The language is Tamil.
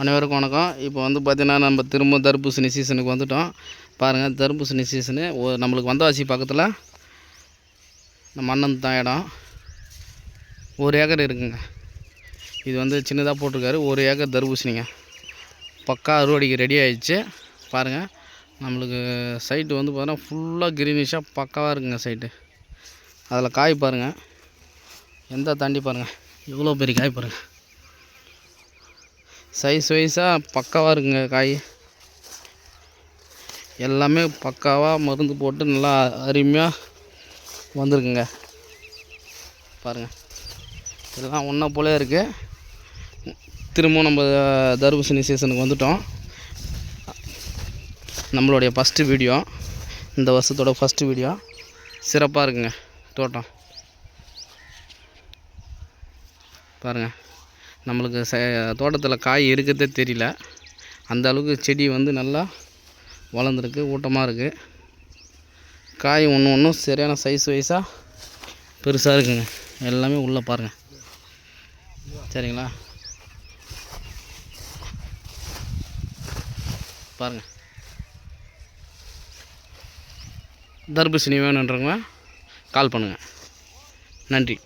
அனைவருக்கும் வணக்கம். இப்போ வந்து பார்த்திங்கன்னா நம்ம திரும்ப தர்பூசணி சீசனுக்கு வந்துட்டோம். பாருங்கள் தர்பூசணி சீசனு. நம்மளுக்கு வந்தவாசி பக்கத்தில் நம்ம அண்ணன் தான் இடம். ஒரு ஏக்கர் இருக்குங்க. இது வந்து சின்னதாக போட்டிருக்காரு. ஒரு ஏக்கர் தர்பூசணிங்க. பக்கா அறுவடைக்கு ரெடி ஆகிடுச்சு பாருங்கள் நம்மளுக்கு சைட்டு வந்து பார்த்தீங்கன்னா ஃபுல்லாக க்ரீனிஷாக பக்காவாக இருக்குங்க சைட்டு அதில் காய் பாருங்கள் எந்த தாண்டி பாருங்கள் எவ்வளோ பெரிய காய் பாருங்கள் சைஸ் வைஸாக பக்காவாக இருக்குங்க காய். எல்லாமே பக்காவாக மருந்து போட்டு நல்லா அருமையாக வந்திருக்குங்க. பாருங்கள் இதெல்லாம் ஒன்றா போல இருக்குது திரும்பவும் நம்ம தர்பூசணி சீசனுக்கு வந்துட்டோம். நம்மளுடைய ஃபஸ்ட்டு வீடியோ இந்த வருஷத்தோட ஃபஸ்ட்டு வீடியோ சிறப்பாக இருக்குங்க. தோட்டம். பாருங்கள் நம்மளுக்கு ச தோட்டத்தில் காய் இருக்கிறதே தெரியல. அந்த அளவுக்கு செடி வந்து நல்லா வளர்ந்துருக்கு ஊட்டமாக இருக்குது காய் ஒன்று ஒன்றும் சரியான சைஸ் வைஸாக பெருசாக இருக்குங்க. எல்லாமே உள்ளே பாருங்கள் சரிங்களா? பாருங்கள் தர்பூசணி வேணுன்றவங்க கால் பண்ணுங்கள் நன்றி.